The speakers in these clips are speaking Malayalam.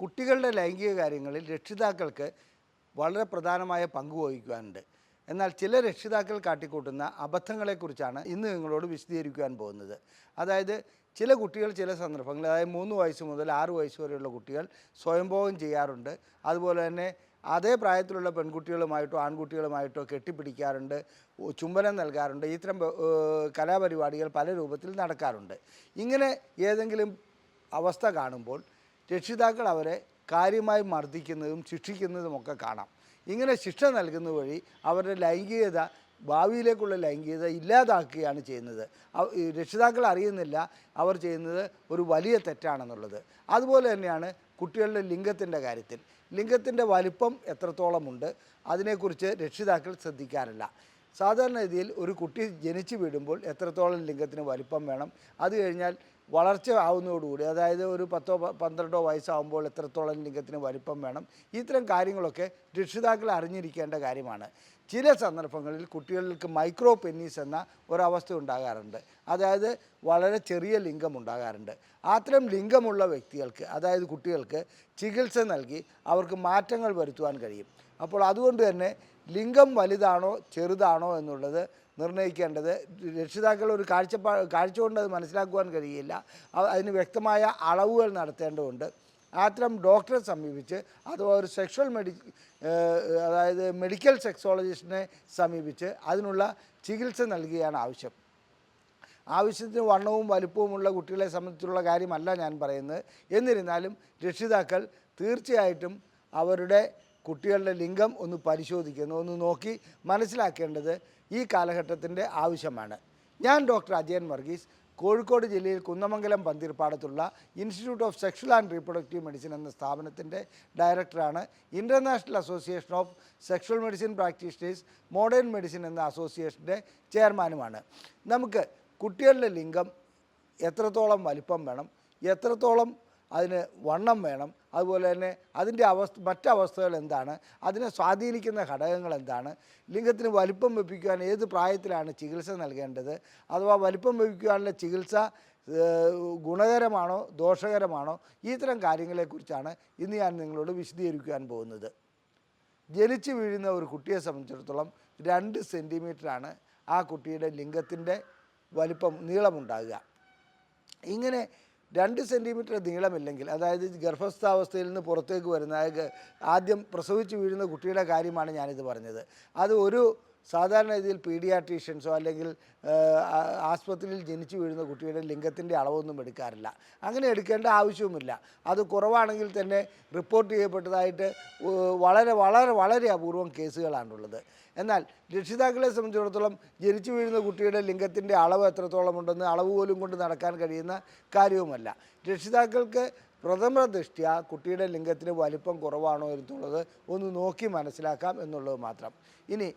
കുട്ടികളുടെ ലൈംഗിക കാര്യങ്ങളിൽ രക്ഷിതാക്കൾക്ക് വളരെ പ്രധാനമായ പങ്ക് വഹിക്കുവാനുണ്ട്. എന്നാൽ ചില രക്ഷിതാക്കൾ കാട്ടിക്കൂട്ടുന്ന അബദ്ധങ്ങളെക്കുറിച്ചാണ് ഇന്ന് നിങ്ങളോട് വിശദീകരിക്കുവാൻ പോകുന്നത്. അതായത് ചില കുട്ടികൾ ചില സന്ദർഭങ്ങളിൽ അതായത് മൂന്ന് വയസ്സ് മുതൽ ആറ് വയസ്സ് വരെയുള്ള കുട്ടികൾ സ്വയംഭോഗം ചെയ്യാറുണ്ട്. അതുപോലെ തന്നെ അതേ പ്രായത്തിലുള്ള പെൺകുട്ടികളുമായിട്ടോ ആൺകുട്ടികളുമായിട്ടോ കെട്ടിപ്പിടിക്കാറുണ്ട് ചുംബനം നൽകാറുണ്ട് ഇത്തരം കലാപരിപാടികൾ പല രൂപത്തിൽ നടക്കാറുണ്ട്. ഇങ്ങനെ ഏതെങ്കിലും അവസ്ഥ കാണുമ്പോൾ രക്ഷിതാക്കൾ അവരെ കാര്യമായി മർദ്ദിക്കുന്നതും ശിക്ഷിക്കുന്നതുമൊക്കെ കാണാം. ഇങ്ങനെ ശിക്ഷ നൽകുന്ന വഴി അവരുടെ ലൈംഗികത ഭാവിയിലേക്കുള്ള ലൈംഗികത ഇല്ലാതാക്കുകയാണ് ചെയ്യുന്നത്. രക്ഷിതാക്കൾ അറിയുന്നില്ല അവർ ചെയ്യുന്നത് ഒരു വലിയ തെറ്റാണെന്നുള്ളത്. അതുപോലെ തന്നെയാണ് കുട്ടികളുടെ ലിംഗത്തിന്റെ കാര്യത്തിൽ. ലിംഗത്തിന്റെ വലിപ്പം എത്രത്തോളമുണ്ട് അതിനെക്കുറിച്ച് രക്ഷിതാക്കൾ ശ്രദ്ധിക്കാറില്ല. സാധാരണഗതിയിൽ ഒരു കുട്ടി ജനിച്ചു വീടുമ്പോൾ എത്രത്തോളം ലിംഗത്തിന് വലിപ്പം വേണം? അത് കഴിഞ്ഞാൽ വളർച്ച ആവുന്നതോടുകൂടി അതായത് ഒരു പത്തോ പന്ത്രണ്ടോ വയസ്സാകുമ്പോൾ എത്രത്തോളം ലിംഗത്തിന് വലിപ്പം വേണം ഇത്തരം കാര്യങ്ങളൊക്കെ രക്ഷിതാക്കൾ അറിഞ്ഞിരിക്കേണ്ട കാര്യമാണ്. ചില സന്ദർഭങ്ങളിൽ കുട്ടികൾക്ക് മൈക്രോ പെന്നീസ് എന്ന ഒരവസ്ഥ ഉണ്ടാകാറുണ്ട്. അതായത് വളരെ ചെറിയ ലിംഗം ഉണ്ടാകാറുണ്ട്. അത്തരം ലിംഗമുള്ള വ്യക്തികൾക്ക് അതായത് കുട്ടികൾക്ക് ചികിത്സ നൽകി അവർക്ക് മാറ്റങ്ങൾ വരുത്തുവാൻ കഴിയും. അപ്പോൾ അതുകൊണ്ട് തന്നെ ലിംഗം വലുതാണോ ചെറുതാണോ എന്നുള്ളത് നിർണയിക്കേണ്ടത്. രക്ഷിതാക്കൾ ഒരു കാഴ്ചപ്പാ കാഴ്ച കൊണ്ട് അത് മനസ്സിലാക്കുവാൻ കഴിയില്ല. അതിന് വ്യക്തമായ അളവുകൾ നടത്തേണ്ടതുണ്ട്. അത്തരം ഡോക്ടറെ സമീപിച്ച് അഥവാ ഒരു സെക്ഷൽ മെഡി അതായത് മെഡിക്കൽ സെക്സോളജിസ്റ്റിനെ സമീപിച്ച് അതിനുള്ള ചികിത്സ നൽകുകയാണ് ആവശ്യം. ആവശ്യത്തിന് വണ്ണവും വലുപ്പവുമുള്ള കുട്ടികളെ സംബന്ധിച്ചുള്ള കാര്യമല്ല ഞാൻ പറയുന്നത്. എന്നിരുന്നാലും രക്ഷിതാക്കൾ തീർച്ചയായിട്ടും അവരുടെ കുട്ടികളുടെ ലിംഗം ഒന്ന് പരിശോധിക്കുന്നു. ഒന്ന് നോക്കി മനസ്സിലാക്കേണ്ടത് ഈ കാലഘട്ടത്തിന്റെ ആവശ്യമാണ്. ഞാൻ ഡോക്ടർ അജയൻ വർഗീസ് കോഴിക്കോട് ജില്ലയിൽ Kunnamangalam പന്തിർപ്പാടത്തുള്ള institute of sexual and reproductive medicine എന്ന സ്ഥാപനത്തിന്റെ ഡയറക്ടറാണ് international association of sexual medicine practitioners modern medicine എന്ന അസോസിയേഷന്റെ ചെയർമാനുമാണ്. നമുക്ക് കുട്ടികളുടെ ലിംഗം എത്രത്തോളം വലിപ്പം വേണം എത്രത്തോളം അതിന് വണ്ണം വേണം. അതുപോലെ തന്നെ അതിന്റെ അവസ്ഥ മറ്റവസ്ഥകൾ എന്താണ്? അതിനെ സ്വാധീനിക്കുന്ന ഘടകങ്ങൾ എന്താണ്? ലിംഗത്തിന് വലിപ്പം വെപ്പിക്കുവാൻ ഏത് പ്രായത്തിലാണ് ചികിത്സ നൽകേണ്ടത്? അഥവാ വലിപ്പം വെപ്പിക്കുവാനുള്ള ചികിത്സ ഗുണകരമാണോ ദോഷകരമാണോ? ഇത്തരം കാര്യങ്ങളെക്കുറിച്ചാണ് ഇന്ന് ഞാൻ നിങ്ങളോട് വിശദീകരിക്കുവാൻ പോകുന്നത്. ജനിച്ചു വീഴുന്ന ഒരു കുട്ടിയെ സംബന്ധിച്ചിടത്തോളം രണ്ട് സെന്റിമീറ്ററാണ് ആ കുട്ടിയുടെ ലിംഗത്തിന്റെ വലിപ്പം നീളമുണ്ടാകുക. ഇങ്ങനെ രണ്ട് സെന്റിമീറ്റർ നീളമില്ലെങ്കിൽ അതായത് ഗർഭസ്ഥാവസ്ഥയിൽ നിന്ന് പുറത്തേക്ക് വരുന്ന ആദ്യം പ്രസവിച്ച് വീഴുന്ന കുട്ടിയുടെ കാര്യമാണ് ഞാനിത് പറഞ്ഞത്. അത് ഒരു സാധാരണ രീതിയിൽ പീഡിയാട്രീഷ്യൻസോ അല്ലെങ്കിൽ ആസ്പത്രിയിൽ ജനിച്ചു വീഴുന്ന കുട്ടിയുടെ ലിംഗത്തിന്റെ അളവൊന്നും എടുക്കാറില്ല. അങ്ങനെ എടുക്കേണ്ട ആവശ്യവുമില്ല. അത് കുറവാണെങ്കിൽ തന്നെ റിപ്പോർട്ട് ചെയ്യപ്പെട്ടതായിട്ട് വളരെ വളരെ വളരെ അപൂർവം കേസുകളാണുള്ളത്. എന്നാൽ രക്ഷിതാക്കളെ സംബന്ധിച്ചിടത്തോളം ജനിച്ചു വീഴുന്ന കുട്ടിയുടെ ലിംഗത്തിന്റെ അളവ് എത്രത്തോളം ഉണ്ടെന്ന് അളവ് പോലും കൊണ്ട് നടക്കാൻ കഴിയുന്ന കാര്യവുമല്ല. രക്ഷിതാക്കൾക്ക് പ്രഥമ ദൃഷ്ട്യ കുട്ടിയുടെ ലിംഗത്തിന് വലിപ്പം കുറവാണോ എന്നുള്ളത് ഒന്ന് നോക്കി മനസ്സിലാക്കാം എന്നുള്ളത് മാത്രം. ഇനി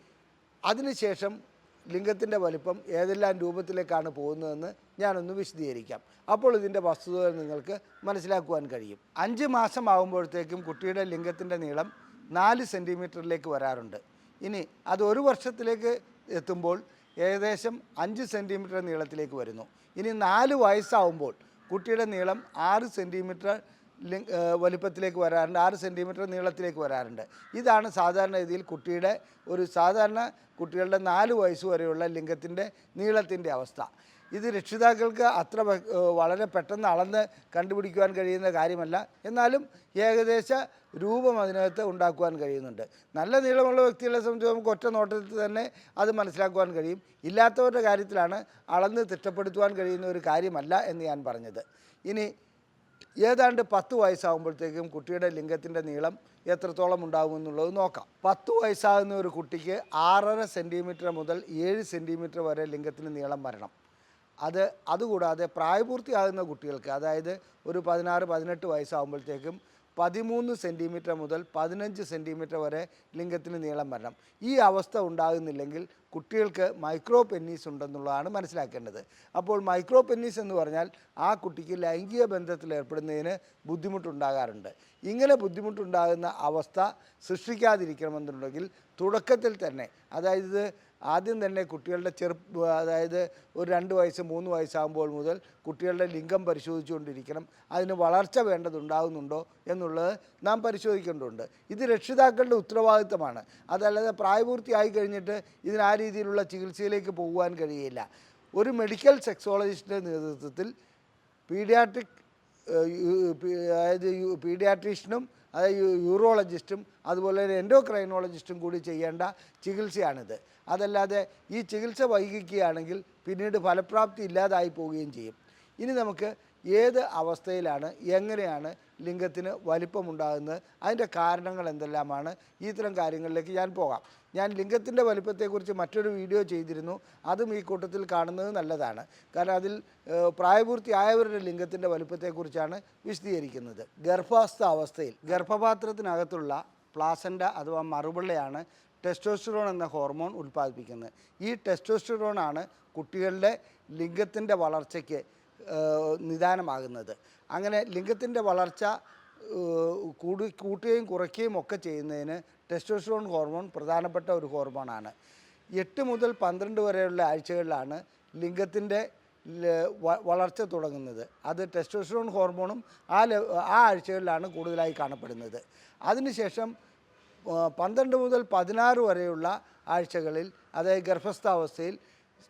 അതിനുശേഷം ലിംഗത്തിന്റെ വലിപ്പം ഏതെല്ലാം രൂപത്തിലേക്കാണ് പോകുന്നതെന്ന് ഞാനൊന്ന് വിശദീകരിക്കാം. അപ്പോൾ ഇതിന്റെ വസ്തുതകൾ നിങ്ങൾക്ക് മനസ്സിലാക്കുവാൻ കഴിയും. അഞ്ച് മാസം ആകുമ്പോഴത്തേക്കും കുട്ടിയുടെ ലിംഗത്തിന്റെ നീളം നാല് സെന്റിമീറ്ററിലേക്ക് വരാറുണ്ട്. ഇനി അത് ഒരു വർഷത്തിലേക്ക് എത്തുമ്പോൾ ഏകദേശം അഞ്ച് സെന്റിമീറ്റർ നീളത്തിലേക്ക് വരുന്നു. ഇനി നാല് വയസ്സാവുമ്പോൾ കുട്ടിയുടെ നീളം ആറ് സെന്റിമീറ്റർ വലിപ്പത്തിലേക്ക് വരാറുണ്ട് ആറ് സെന്റിമീറ്റർ നീളത്തിലേക്ക് വരാറുണ്ട്. ഇതാണ് സാധാരണ രീതിയിൽ കുട്ടിയുടെ ഒരു സാധാരണ കുട്ടികളുടെ നാല് വയസ്സ് വരെയുള്ള ലിംഗത്തിന്റെ നീളത്തിന്റെ അവസ്ഥ. ഇത് രക്ഷിതാക്കൾക്ക് അത്ര വളരെ പെട്ടെന്ന് അളന്ന് കണ്ടുപിടിക്കുവാൻ കഴിയുന്ന കാര്യമല്ല. എന്നാലും ഏകദേശ രൂപം അതിനകത്ത് ഉണ്ടാക്കുവാൻ കഴിയുന്നുണ്ട്. നല്ല നീളമുള്ള വ്യക്തികളെ സംബന്ധിച്ച് നമുക്ക് ഒറ്റ നോട്ടത്തിൽ തന്നെ അത് മനസ്സിലാക്കുവാൻ കഴിയും. ഇല്ലാത്തവരുടെ കാര്യത്തിലാണ് അളന്ന് തിട്ടപ്പെടുത്തുവാൻ കഴിയുന്ന ഒരു കാര്യമല്ല എന്ന് ഞാൻ പറഞ്ഞത്. ഇനി ഏതാണ്ട് പത്ത് വയസ്സാകുമ്പോഴത്തേക്കും കുട്ടിയുടെ ലിംഗത്തിന്റെ നീളം എത്രത്തോളം ഉണ്ടാകും എന്നുള്ളത് നോക്കാം. പത്ത് വയസ്സാകുന്ന ഒരു കുട്ടിക്ക് ആറര സെന്റിമീറ്റർ മുതൽ ഏഴ് സെന്റിമീറ്റർ വരെ ലിംഗത്തിന് നീളം വരണം. അത് അതുകൂടാതെ പ്രായപൂർത്തിയാകുന്ന കുട്ടികൾക്ക് അതായത് ഒരു പതിനാറ് പതിനെട്ട് വയസ്സാകുമ്പോഴത്തേക്കും പതിമൂന്ന് സെന്റിമീറ്റർ മുതൽ പതിനഞ്ച് സെന്റിമീറ്റർ വരെ ലിംഗത്തിന് നീളം വരണം. ഈ അവസ്ഥ ഉണ്ടാകുന്നില്ലെങ്കിൽ കുട്ടികൾക്ക് മൈക്രോ പെന്നീസ് ഉണ്ടെന്നുള്ളതാണ് മനസ്സിലാക്കേണ്ടത്. അപ്പോൾ മൈക്രോ പെന്നീസ് എന്ന് പറഞ്ഞാൽ ആ കുട്ടിക്ക് ലൈംഗിക ബന്ധത്തിൽ ഏർപ്പെടുന്നതിന് ബുദ്ധിമുട്ടുണ്ടാകാറുണ്ട്. ഇങ്ങനെ ബുദ്ധിമുട്ടുണ്ടാകുന്ന അവസ്ഥ സൃഷ്ടിക്കാതിരിക്കണമെന്നുണ്ടെങ്കിൽ തുടക്കത്തിൽ തന്നെ അതായത് ആദ്യം തന്നെ കുട്ടികളുടെ ചെറുപ്പ് അതായത് ഒരു രണ്ട് വയസ്സ് മൂന്ന് വയസ്സാകുമ്പോൾ മുതൽ കുട്ടികളുടെ ലിംഗം പരിശോധിച്ചുകൊണ്ടിരിക്കണം. അതിന് വളർച്ച വേണ്ടതുണ്ടാകുന്നുണ്ടോ എന്നുള്ളത് നാം പരിശോധിക്കേണ്ടതുണ്ട്. ഇത് രക്ഷിതാക്കളുടെ ഉത്തരവാദിത്തമാണ്. അതല്ലാതെ പ്രായപൂർത്തിയായി കഴിഞ്ഞിട്ട് ഇതിന് ആ രീതിയിലുള്ള ചികിത്സയിലേക്ക് പോകുവാൻ കഴിയില്ല. ഒരു മെഡിക്കൽ സെക്സോളജിസ്റ്റിന്റെ നേതൃത്വത്തിൽ പീഡിയാട്രിക് അതായത് പീഡിയാട്രീഷ്യനും അതായത് യൂറോളജിസ്റ്റും അതുപോലെ എൻഡോക്രൈനോളജിസ്റ്റും കൂടി ചെയ്യേണ്ട ചികിത്സയാണിത്. അതല്ലാതെ ഈ ചികിത്സ വൈകിക്കുകയാണെങ്കിൽ പിന്നീട് ഫലപ്രാപ്തി ഇല്ലാതായി പോവുകയും ചെയ്യും. ഇനി നമുക്ക് ഏത് അവസ്ഥയിലാണ് എങ്ങനെയാണ് ലിംഗത്തിന് വലിപ്പമുണ്ടാകുന്നത് അതിന്റെ കാരണങ്ങൾ എന്തെല്ലാമാണ്? ഇത്തരം കാര്യങ്ങളിലേക്ക് ഞാൻ പോകാം. ഞാൻ ലിംഗത്തിന്റെ വലിപ്പത്തെക്കുറിച്ച് മറ്റൊരു വീഡിയോ ചെയ്തിരുന്നു. അതും ഈ കൂട്ടത്തിൽ കാണുന്നത് നല്ലതാണ്. കാരണം അതിൽ പ്രായപൂർത്തിയായവരുടെ ലിംഗത്തിന്റെ വലിപ്പത്തെക്കുറിച്ചാണ് വിശദീകരിക്കുന്നത്. ഗർഭാസ്ഥ അവസ്ഥയിൽ ഗർഭപാത്രത്തിനകത്തുള്ള പ്ലാസന്റ അഥവാ മറുപിള്ളയാണ് ടെസ്റ്റോസ്റ്റിറോൺ എന്ന ഹോർമോൺ ഉൽപ്പാദിപ്പിക്കുന്നത്. ഈ ടെസ്റ്റോസ്റ്ററോണാണ് കുട്ടികളുടെ ലിംഗത്തിന്റെ വളർച്ചയ്ക്ക് നിദാനമാകുന്നത്. അങ്ങനെ ലിംഗത്തിന്റെ വളർച്ച കൂടി കൂട്ടുകയും കുറയ്ക്കുകയും ഒക്കെ ചെയ്യുന്നതിന് ടെസ്റ്റോസ്റ്റിറോൺ ഹോർമോൺ പ്രധാനപ്പെട്ട ഒരു ഹോർമോണാണ് എട്ട് മുതൽ പന്ത്രണ്ട് വരെയുള്ള ആഴ്ചകളിലാണ് ലിംഗത്തിന്റെ വളർച്ച തുടങ്ങുന്നത്. അത് ടെസ്റ്റോസ്റ്റിറോൺ ഹോർമോണും ആ ആ ആഴ്ചകളിലാണ് കൂടുതലായി കാണപ്പെടുന്നത്. അതിനുശേഷം പന്ത്രണ്ട് മുതൽ പതിനാറ് വരെയുള്ള ആഴ്ചകളിൽ അതായത് ഗർഭസ്ഥാവസ്ഥയിൽ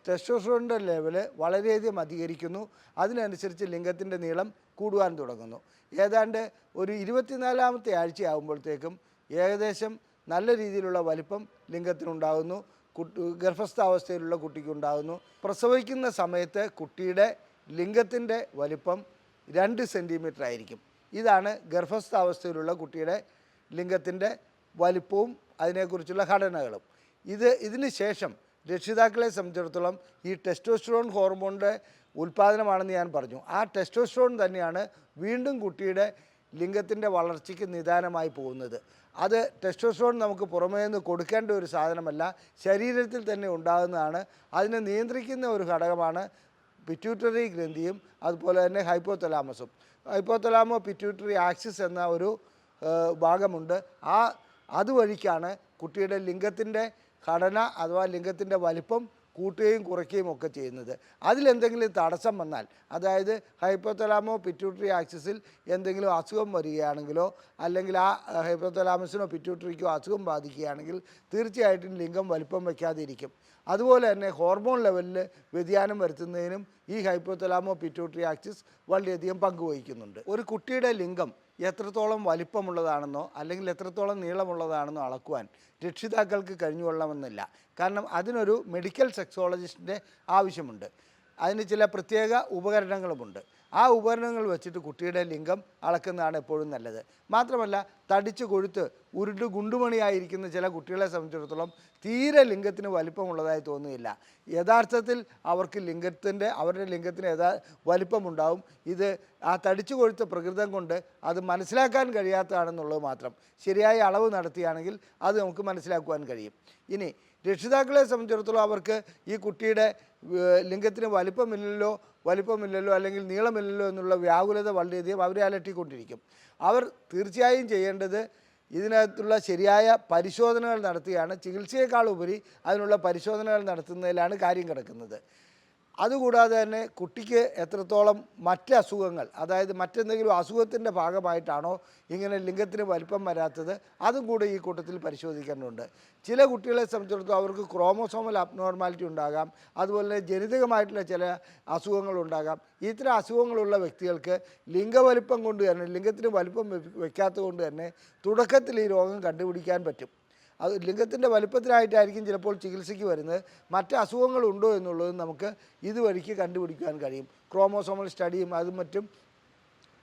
ടെസ്റ്റോസ്റ്റിറോണിന്റെ ലെവൽ വളരെയധികം അധികരിക്കുന്നു. അതിനനുസരിച്ച് ലിംഗത്തിന്റെ നീളം കൂടുവാൻ തുടങ്ങുന്നു. ഏതാണ്ട് ഒരു ഇരുപത്തിനാലാമത്തെ ആഴ്ചയാകുമ്പോഴത്തേക്കും ഏകദേശം നല്ല രീതിയിലുള്ള വലിപ്പം ലിംഗത്തിനുണ്ടാകുന്നു. കുട്ടി ഗർഭസ്ഥാവസ്ഥയിലുള്ള കുട്ടിക്കുണ്ടാകുന്നു. പ്രസവിക്കുന്ന സമയത്ത് കുട്ടിയുടെ ലിംഗത്തിന്റെ വലിപ്പം രണ്ട് സെന്റിമീറ്റർ ആയിരിക്കും. ഇതാണ് ഗർഭസ്ഥാവസ്ഥയിലുള്ള കുട്ടിയുടെ ലിംഗത്തിന്റെ വലിപ്പവും അതിനെക്കുറിച്ചുള്ള ഘടനകളും. ഇത് ഇതിന് ശേഷം രക്ഷിതാക്കളെ സംബന്ധിച്ചിടത്തോളം ഈ ടെസ്റ്റോസ്റ്റിറോൺ ഹോർമോണിന്റെ ഉൽപ്പാദനമാണെന്ന് ഞാൻ പറഞ്ഞു. ആ ടെസ്റ്റോസ്റ്റിറോൺ തന്നെയാണ് വീണ്ടും കുട്ടിയുടെ ലിംഗത്തിന്റെ വളർച്ചയ്ക്ക് നിദാനമായി പോകുന്നത്. അത് ടെസ്റ്റോസ്ട്രോൺ നമുക്ക് പുറമേ നിന്ന് കൊടുക്കേണ്ട ഒരു സാധനമല്ല ശരീരത്തിൽ തന്നെ ഉണ്ടാകുന്നതാണ്. അതിനെ നിയന്ത്രിക്കുന്ന ഒരു ഘടകമാണ് പിറ്റ്യൂട്ടറി ഗ്രന്ഥിയും അതുപോലെ തന്നെ ഹൈപ്പോതലാമസും ഹൈപ്പോതലാമോ പിറ്റ്യൂട്ടറി ആക്സിസ് എന്ന ഒരു ഭാഗമുണ്ട്. ആ അതുവഴിക്കാണ് കുട്ടിയുടെ ലിംഗത്തിന്റെ ഘടന അഥവാ ലിംഗത്തിന്റെ വലിപ്പം കൂട്ടുകയും കുറയ്ക്കുകയും ഒക്കെ ചെയ്യുന്നത്. അതിലെന്തെങ്കിലും തടസ്സം വന്നാൽ അതായത് ഹൈപ്പോത്തലാമോ പിറ്റ്യൂട്ടറി ആക്സിസിൽ എന്തെങ്കിലും അസുഖം വരികയാണെങ്കിലോ അല്ലെങ്കിൽ ആ ഹൈപ്പോത്തലാമസിനോ പിറ്റ്യൂട്ടറിക്കോ അസുഖം ബാധിക്കുകയാണെങ്കിൽ തീർച്ചയായിട്ടും ലിംഗം വലിപ്പം വയ്ക്കാതിരിക്കും. അതുപോലെ തന്നെ ഹോർമോൺ ലെവലിൽ വ്യതിയാനം വരുത്തുന്നതിനും ഈ ഹൈപ്പോത്തലാമോ പിറ്റ്യൂട്ടറി ആക്സിസ് വളരെയധികം പങ്കുവഹിക്കുന്നുണ്ട്. ഒരു കുട്ടിയുടെ ലിംഗം എത്രത്തോളം വലിപ്പമുള്ളതാണെന്നോ അല്ലെങ്കിൽ എത്രത്തോളം നീളമുള്ളതാണെന്നോ അളക്കുവാൻ രക്ഷിതാക്കൾക്ക് കഴിഞ്ഞുകൊള്ളണമെന്നില്ല. കാരണം അതിനൊരു മെഡിക്കൽ സെക്സോളജിസ്റ്റിന്റെ ആവശ്യമുണ്ട്. അതിന് ചില പ്രത്യേക ഉപകരണങ്ങളുമുണ്ട്. ആ ഉപകരണങ്ങൾ വെച്ചിട്ട് കുട്ടിയുടെ ലിംഗം അളക്കുന്നതാണ് എപ്പോഴും നല്ലത്. മാത്രമല്ല തടിച്ച് കൊഴുത്ത് ഉരുണ്ട് ഗുണ്ടുമണിയായിരിക്കുന്ന ചില കുട്ടികളെ സംബന്ധിച്ചിടത്തോളം തീരെ ലിംഗത്തിന് വലിപ്പമുള്ളതായി തോന്നുന്നില്ല യഥാർത്ഥത്തിൽ അവർക്ക് ലിംഗത്തിന്റെ അവരുടെ ലിംഗത്തിന് യഥാ വലിപ്പമുണ്ടാവും. ഇത് ആ തടിച്ചു കൊഴുത്ത പ്രകൃതം കൊണ്ട് അത് മനസ്സിലാക്കാൻ കഴിയാത്തതാണെന്നുള്ളത് മാത്രം. ശരിയായ അളവ് നടത്തിയാണെങ്കിൽ അത് നമുക്ക് മനസ്സിലാക്കുവാൻ കഴിയും. ഇനി രക്ഷിതാക്കളെ സംബന്ധിച്ചിടത്തോളം അവർക്ക് ഈ കുട്ടിയുടെ ലിംഗത്തിന് വലിപ്പമില്ലല്ലോ വലിപ്പമില്ലല്ലോ അല്ലെങ്കിൽ നീളമില്ലല്ലോ എന്നുള്ള വ്യാകുലത വളരെയധികം അവരെ അലട്ടിക്കൊണ്ടിരിക്കും. അവർ തീർച്ചയായും ചെയ്യേണ്ടത് ഇതിനകത്തുള്ള ശരിയായ പരിശോധനകൾ നടത്തുകയാണ് ചികിത്സയേക്കാൾ ഉപരി അതിനുള്ള പരിശോധനകൾ നടത്തുന്നതിലാണ് കാര്യം കിടക്കുന്നത്. അതുകൂടാതെ തന്നെ കുട്ടിക്ക് എത്രത്തോളം മറ്റ് അസുഖങ്ങൾ അതായത് മറ്റെന്തെങ്കിലും അസുഖത്തിന്റെ ഭാഗമായിട്ടാണോ ഇങ്ങനെ ലിംഗത്തിന് വലിപ്പം വരാത്തത് അതും കൂടെ ഈ കൂട്ടത്തിൽ പരിശോധിക്കേണ്ടതുണ്ട്. ചില കുട്ടികളെ സംബന്ധിച്ചിടത്തോളം അവർക്ക് ക്രോമോസോമൽ അബ്നോർമാലിറ്റി ഉണ്ടാകാം അതുപോലെ ജനിതകമായിട്ടുള്ള ചില അസുഖങ്ങൾ അസുഖങ്ങളുണ്ടാകാം ഇത്തരം അസുഖങ്ങളുള്ള വ്യക്തികൾക്ക് ലിംഗവലിപ്പം കൊണ്ട് തന്നെ ലിംഗത്തിന് വലിപ്പം വെക്കാത്തത് കൊണ്ട് തന്നെ തുടക്കത്തിൽ ഈ രോഗം കണ്ടുപിടിക്കാൻ പറ്റും. അത് ലിംഗത്തിന്റെ വലുപ്പത്തിലായിട്ടായിരിക്കും ചിലപ്പോൾ ചികിത്സയ്ക്ക് വരുന്നത്. മറ്റ് അസുഖങ്ങളുണ്ടോ എന്നുള്ളത് നമുക്ക് ഇതുവഴിക്ക് കണ്ടുപിടിക്കുവാൻ കഴിയും. ക്രോമോസോമൽ സ്റ്റഡിയും അതും മറ്റും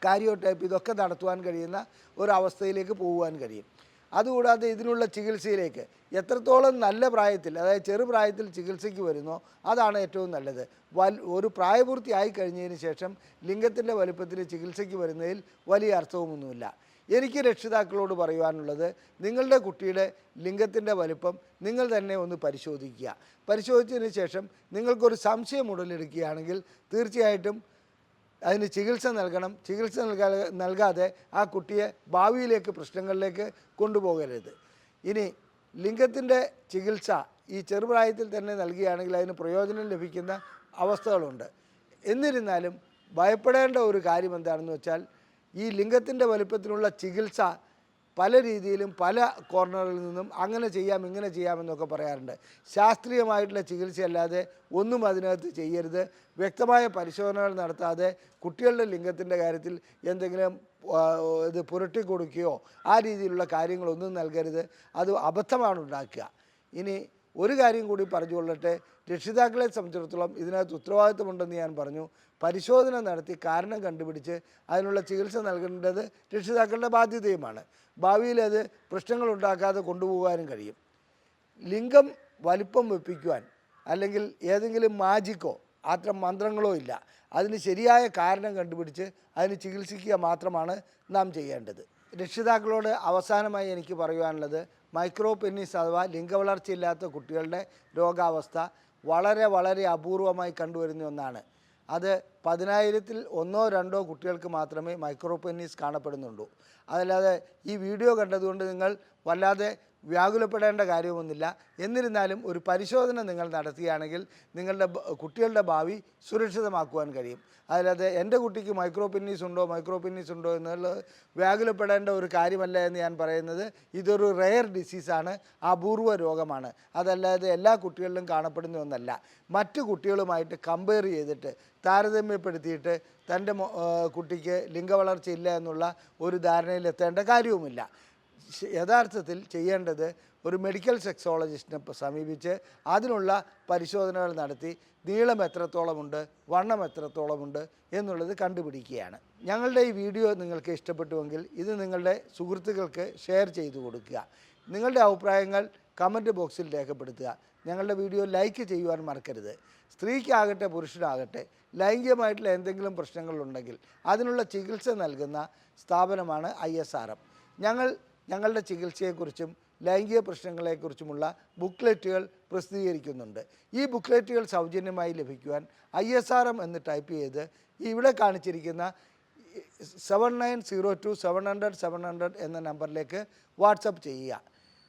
കാരിയോടൈപ്പ് ഇതൊക്കെ നടത്തുവാൻ കഴിയുന്ന ഒരവസ്ഥയിലേക്ക് പോകുവാൻ കഴിയും. അതുകൂടാതെ ഇതിനുള്ള ചികിത്സയിലേക്ക് എത്രത്തോളം നല്ല പ്രായത്തിൽ അതായത് ചെറുപ്രായത്തിൽ ചികിത്സയ്ക്ക് വരുന്നോ അതാണ് ഏറ്റവും നല്ലത്. വൽ ഒരു പ്രായപൂർത്തിയായി കഴിഞ്ഞതിന് ശേഷം ലിംഗത്തിന്റെ വലുപ്പത്തിൽ ചികിത്സയ്ക്ക് വരുന്നതിൽ വലിയ അർത്ഥവുമൊന്നുമില്ല. എനിക്ക് രക്ഷിതാക്കളോട് പറയുവാനുള്ളത് നിങ്ങളുടെ കുട്ടിയുടെ ലിംഗത്തിന്റെ വലുപ്പം നിങ്ങൾ തന്നെ ഒന്ന് പരിശോധിക്കുക. പരിശോധിച്ചതിന് ശേഷം നിങ്ങൾക്കൊരു സംശയം ഉടലെടുക്കുകയാണെങ്കിൽ തീർച്ചയായിട്ടും അതിന് ചികിത്സ നൽകണം. ചികിത്സ നൽകാ നൽകാതെ ആ കുട്ടിയെ ഭാവിയിലേക്ക് പ്രശ്നങ്ങളിലേക്ക് കൊണ്ടുപോകരുത്. ഇനി ലിംഗത്തിന്റെ ചികിത്സ ഈ ചെറുപ്രായത്തിൽ തന്നെ നൽകുകയാണെങ്കിൽ അതിന് പ്രയോജനം ലഭിക്കുന്ന അവസ്ഥകളുണ്ട്. എന്നിരുന്നാലും ഭയപ്പെടേണ്ട ഒരു കാര്യം എന്താണെന്ന് വെച്ചാൽ ഈ ലിംഗത്തിന്റെ വലുപ്പത്തിനുള്ള ചികിത്സ പല രീതിയിലും പല കോർണറിൽ നിന്നും അങ്ങനെ ചെയ്യാം ഇങ്ങനെ ചെയ്യാമെന്നൊക്കെ പറയാറുണ്ട്. ശാസ്ത്രീയമായിട്ടുള്ള ചികിത്സയല്ലാതെ ഒന്നും അതിനകത്ത് ചെയ്യരുത്. വ്യക്തമായ പരിശോധനകൾ നടത്താതെ കുട്ടികളുടെ ലിംഗത്തിന്റെ കാര്യത്തിൽ എന്തെങ്കിലും ഇത് പുരട്ടി കൊടുക്കുകയോ ആ രീതിയിലുള്ള കാര്യങ്ങളൊന്നും നൽകരുത്. അത് അബദ്ധമാണ് ഉണ്ടാക്കുക. ഇനി ഒരു കാര്യം കൂടി പറഞ്ഞുകൊള്ളട്ടെ. രക്ഷിതാക്കളെ സംബന്ധിച്ചിടത്തോളം ഇതിനകത്ത് ഉത്തരവാദിത്വമുണ്ടെന്ന് ഞാൻ പറഞ്ഞു. പരിശോധന നടത്തി കാരണം കണ്ടുപിടിച്ച് അതിനുള്ള ചികിത്സ നൽകേണ്ടത് രക്ഷിതാക്കളുടെ ബാധ്യതയുമാണ്. ഭാവിയിൽ അത് പ്രശ്നങ്ങൾ ഉണ്ടാക്കാതെ കൊണ്ടുപോകാനും കഴിയും. ലിംഗം വലിപ്പം വെപ്പിക്കുവാൻ അല്ലെങ്കിൽ ഏതെങ്കിലും മാജിക്കോ അത്ര മന്ത്രങ്ങളോ ഇല്ല. അതിന് ശരിയായ കാരണം കണ്ടുപിടിച്ച് അതിന് ചികിത്സിക്കുക മാത്രമാണ് നാം ചെയ്യേണ്ടത്. രക്ഷിതാക്കളോട് അവസാനമായി എനിക്ക് പറയുവാനുള്ളത് മൈക്രോ പെന്നീസ് അഥവാ ലിംഗവളർച്ചയില്ലാത്ത കുട്ടികളുടെ രോഗാവസ്ഥ വളരെ വളരെ അപൂർവമായി കണ്ടുവരുന്ന ഒന്നാണ്. അത് പതിനായിരത്തിൽ ഒന്നോ രണ്ടോ കുട്ടികൾക്ക് മാത്രമേ മൈക്രോ പെന്നീസ് കാണപ്പെടുന്നുള്ളൂ. അതല്ലാതെ ഈ വീഡിയോ കണ്ടതുകൊണ്ട് നിങ്ങൾ വല്ലാതെ വ്യാകുലപ്പെടേണ്ട കാര്യമൊന്നുമില്ല. എന്നിരുന്നാലും ഒരു പരിശോധന നിങ്ങൾ നടത്തുകയാണെങ്കിൽ നിങ്ങളുടെ കുട്ടികളുടെ ഭാവി സുരക്ഷിതമാക്കുവാൻ കഴിയും. അതിലത് എന്റെ കുട്ടിക്ക് മൈക്രോ പിന്നീസ് ഉണ്ടോ മൈക്രോ പിന്നീസ് ഉണ്ടോ എന്നുള്ളത് വ്യാകുലപ്പെടേണ്ട ഒരു കാര്യമല്ല എന്ന് ഞാൻ പറയുന്നത്. ഇതൊരു റെയർ ഡിസീസാണ് അപൂർവ രോഗമാണ്. അതല്ലാതെ എല്ലാ കുട്ടികളിലും കാണപ്പെടുന്ന ഒന്നല്ല. മറ്റു കുട്ടികളുമായിട്ട് കമ്പയർ ചെയ്തിട്ട് താരതമ്യപ്പെടുത്തിയിട്ട് തന്റെ കുട്ടിക്ക് ലിംഗവളർച്ച ഇല്ല എന്നുള്ള ഒരു ധാരണയിലെത്തേണ്ട കാര്യവുമില്ല. യഥാർത്ഥത്തിൽ ചെയ്യേണ്ടത് ഒരു മെഡിക്കൽ സെക്സോളജിസ്റ്റിനെ സമീപിച്ച് അതിനുള്ള പരിശോധനകൾ നടത്തി നീളം എത്രത്തോളമുണ്ട് വണ്ണം എത്രത്തോളമുണ്ട് എന്നുള്ളത് കണ്ടുപിടിക്കുകയാണ്. ഞങ്ങളുടെ ഈ വീഡിയോ നിങ്ങൾക്ക് ഇഷ്ടപ്പെട്ടുവെങ്കിൽ ഇത് നിങ്ങളുടെ സുഹൃത്തുക്കൾക്ക് ഷെയർ ചെയ്തു കൊടുക്കുക. നിങ്ങളുടെ അഭിപ്രായങ്ങൾ കമന്റ് ബോക്സിൽ രേഖപ്പെടുത്തുക. ഞങ്ങളുടെ വീഡിയോ ലൈക്ക് ചെയ്യുവാൻ മറക്കരുത്. സ്ത്രീക്കാകട്ടെ പുരുഷനാകട്ടെ ലൈംഗികമായിട്ടുള്ള എന്തെങ്കിലും പ്രശ്നങ്ങളുണ്ടെങ്കിൽ അതിനുള്ള ചികിത്സ നൽകുന്ന സ്ഥാപനമാണ് ഐ ഞങ്ങൾ ഞങ്ങളുടെ ചികിത്സയെക്കുറിച്ചും ലൈംഗിക പ്രശ്നങ്ങളെക്കുറിച്ചുമുള്ള ബുക്ക്ലെറ്റുകൾ പ്രസിദ്ധീകരിക്കുന്നുണ്ട്. ഈ ബുക്ക്ലെറ്റുകൾ സൗജന്യമായി ലഭിക്കുവാൻ ഐ എസ് ആർ എം എന്ന് ടൈപ്പ് ചെയ്ത് ഇവിടെ കാണിച്ചിരിക്കുന്ന seven nine zero two seven hundred seven hundred എന്ന നമ്പറിലേക്ക് വാട്സപ്പ് ചെയ്യുക.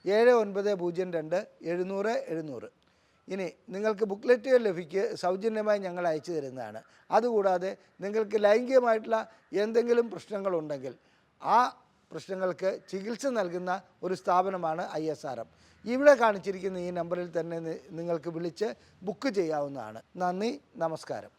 ഏഴ് ഒൻപത് പൂജ്യം രണ്ട് എഴുന്നൂറ് എഴുന്നൂറ്. ഇനി നിങ്ങൾക്ക് ബുക്ക്ലെറ്റുകൾ ലഭിക്കുക സൗജന്യമായി ഞങ്ങൾ അയച്ചു തരുന്നതാണ്. അതുകൂടാതെ നിങ്ങൾക്ക് ലൈംഗികമായിട്ടുള്ള എന്തെങ്കിലും പ്രശ്നങ്ങളുണ്ടെങ്കിൽ ആ പ്രശ്നങ്ങൾക്ക് ചികിത്സ നൽകുന്ന ഒരു സ്ഥാപനമാണ് ഐ എസ് ആർ എം. ഇവിടെ കാണിച്ചിരിക്കുന്ന ഈ നമ്പറിൽ തന്നെ നിങ്ങൾക്ക് വിളിച്ച് ബുക്ക് ചെയ്യാവുന്നതാണ്. നന്ദി നമസ്കാരം.